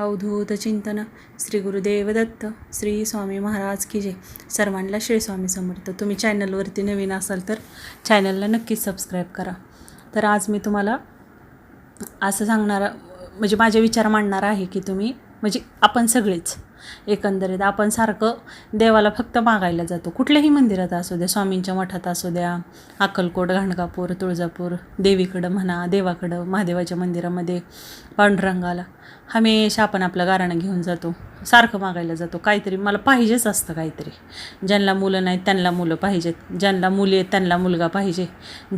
अवधूत चिंतन. श्री गुरुदेव दत्त श्री स्वामी महाराज की जय. सर्वांना श्री स्वामी समर्थ. तुम्ही चॅनलवरती नवीन असाल तर चॅनलला नक्कीच सबस्क्राईब करा. तर आज मी तुम्हाला असं सांगणार म्हणजे माझे विचार मांडणार आहे की तुम्ही म्हणजे आपण सगळेच. एकंदरीत आपण सारखं देवाला फक्त मागायला जातो. कुठल्याही मंदिरात असू द्या स्वामींच्या मठात असू द्या अक्कलकोट घाणकापूर तुळजापूर देवीकडं म्हणा देवाकडं महादेवाच्या मंदिरामध्ये पांडुरंगाला हमेशा आपण आपलं गाराणं घेऊन जातो. सारखं मागायला जातो. काहीतरी मला पाहिजेच असतं काहीतरी. ज्यांना मुलं नाहीत त्यांना मुलं पाहिजेत. ज्यांना मुली आहेत त्यांना मुलगा पाहिजे.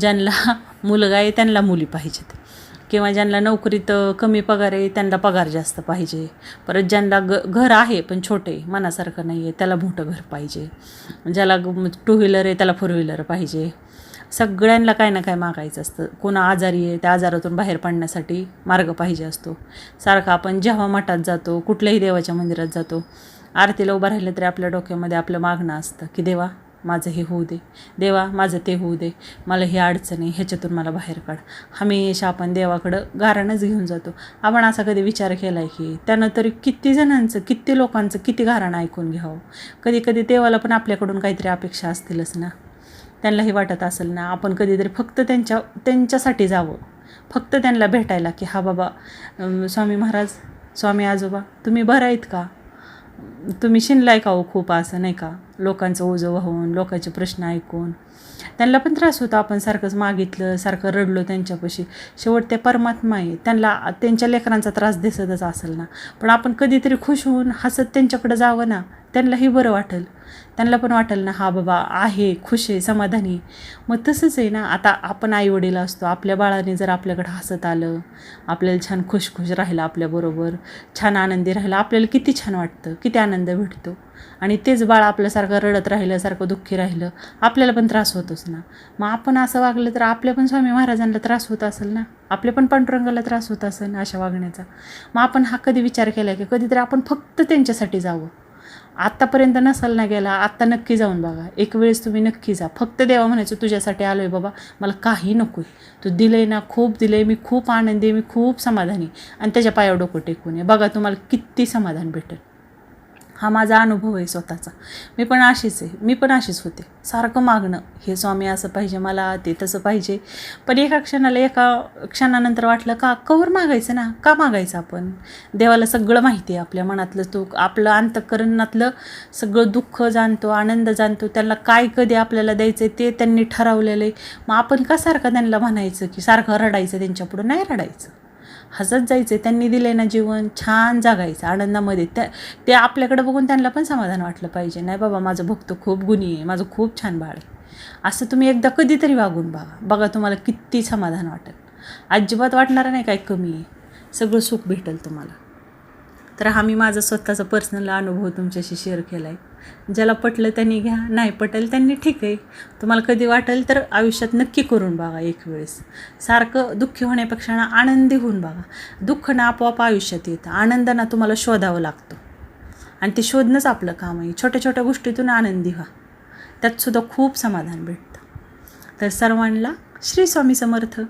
ज्यांना मुलगा आहे त्यांना मुली पाहिजेत. किंवा ज्यांना नोकरीत कमी पगार आहे त्यांना पगार जास्त पाहिजे. परत ज्यांना ग घर आहे पण छोटे मनासारखं नाही आहे त्याला मोठं घर पाहिजे. ज्याला टू व्हीलर आहे त्याला फोर व्हीलर पाहिजे. सगळ्यांना काय ना काय मागायचं असतं. कोणा आजारी आहे त्या आजारातून बाहेर पडण्यासाठी मार्ग पाहिजे असतो. सारखं आपण जेव्हा मठात जातो कुठल्याही देवाच्या मंदिरात जातो आरतीला उभं राहिलं तरी आपल्या डोक्यामध्ये आपलं मागणं असतं की देवा माझं हे होऊ दे. देवा माझं ते होऊ दे. मला ही अडचण आहे ह्याच्यातून मला बाहेर काढ. हमेशा आपण देवाकडं गारणंच घेऊन जातो. आपण असा कधी विचार केला आहे की त्यानं तरी किती जणांचं किती लोकांचं किती गारणं ऐकून घ्यावं? कधी कधी देवाला पण आपल्याकडून काहीतरी अपेक्षा असतीलच ना. त्यांनाही वाटत असेल ना आपण कधीतरी फक्त त्यांच्या त्यांच्यासाठी जावं. फक्त त्यांना भेटायला की हा बाबा स्वामी महाराज स्वामी आजोबा तुम्ही बरं आहेत का? तुम्ही शिनलाय का हो खूप असं नाही का? लोकांचं ओझं वाहून लोकांचे प्रश्न ऐकून. त्यांना पण त्रास होतो आपण सारखंच मागितलं सारखं रडलो त्यांच्यापाशी. शेवट ते परमात्मा आहे. त्यांना त्यांच्या लेकरांचा त्रास दिसतच असेल ना. पण आपण कधीतरी खुश होऊन हसत त्यांच्याकडं जावं ना. त्यांनाही बरं वाटेल. त्यांना पण वाटेल ना हा बाबा आहे खुश आहे समाधानी मग तसंच आहे ना आता आपण आईवडील असतो आपल्या बाळाने जर आपल्याकडं हसत आलं आपल्याला छान खुश खुश राहिलं आपल्याबरोबर छान आनंदी राहिलं आपल्याला किती छान वाटतं किती आनंद आनंद भेटतो. आणि तेच बाळ आपल्यासारखं रडत राहिलं सारखं दुःखी राहिलं आपल्याला पण त्रास होतोच ना. मग आपण असं वागलं तर आपल्या पण स्वामी महाराजांना त्रास होत असेल ना? आपल्या पण पांडुरंगाला त्रास होत असेल ना अशा वागण्याचा? मग आपण हा कधी विचार केला की कधीतरी आपण फक्त त्यांच्यासाठी जावं. आत्तापर्यंत नसाल ना गेला आत्ता नक्की जाऊन बघा. एक वेळेस तुम्ही नक्की जा. फक्त देवा म्हणायचं तुझ्यासाठी आलो आहे बाबा. मला काही नको आहे तू दिलं आहे ना खूप दिलं आहे मी खूप आनंदी आहे. मी खूप समाधानी आणि त्याच्या पायावर डोकं टेकून आहे बघा तुम्हाला किती समाधान भेटेल. हा माझा अनुभव आहे स्वतःचा. मी पण अशीच आहे. मी पण अशीच होते. सारखं मागणं हे स्वामी असं पाहिजे मला ते तसं पाहिजे. पण एका क्षणाला एका क्षणानंतर वाटलं का कवर मागायचं ना? का मागायचं आपण? देवाला सगळं माहिती आहे आपल्या मनातलं तो आपलं अंतकरणातलं सगळं दुःख जाणतो आनंद जाणतो त्यांना काय कधी आपल्याला द्यायचं आहे ते त्यांनी ठरवलेलं आहे. मग आपण का सारखं त्यांना म्हणायचं की सारखं रडायचं त्यांच्यापुढं नाही रडायचं? हसत जायचं त्यांनी दिले ना जीवन छान जागायचं आनंदामध्ये. त्या ते आपल्याकडं बघून त्यांना पण समाधान वाटलं पाहिजे. नाही बाबा माझं भक्त खूप गुणी आहे माझं खूप छान बाळ आहे. असं तुम्ही एकदा कधीतरी वागून बघा. बघा तुम्हाला किती समाधान वाटेल. अजिबात वाटणार नाही काय कमी आहे. सगळं सुख भेटेल तुम्हाला. तर हा मी माझा स्वतःचा पर्सनल अनुभव तुमच्याशी शेअर केला आहे ज्याला पटलं त्यांनी घ्या नाही पटेल त्यांनी ठीक आहे. तुम्हाला कधी वाटेल तर आयुष्यात नक्की करून बघा एक वेळेस. सारखं दुःखी होण्यापेक्षा ना आनंदी होऊन बघा. दुःख ना आपोआप आयुष्यात येतं. आनंद ना तुम्हाला शोधावं लागतो. आणि ते शोधणंच आपलं काम आहे. छोट्या छोट्या गोष्टीतून आनंदी व्हा. त्यातसुद्धा खूप समाधान भेटतं. तर सर्वांना श्री स्वामी समर्थ.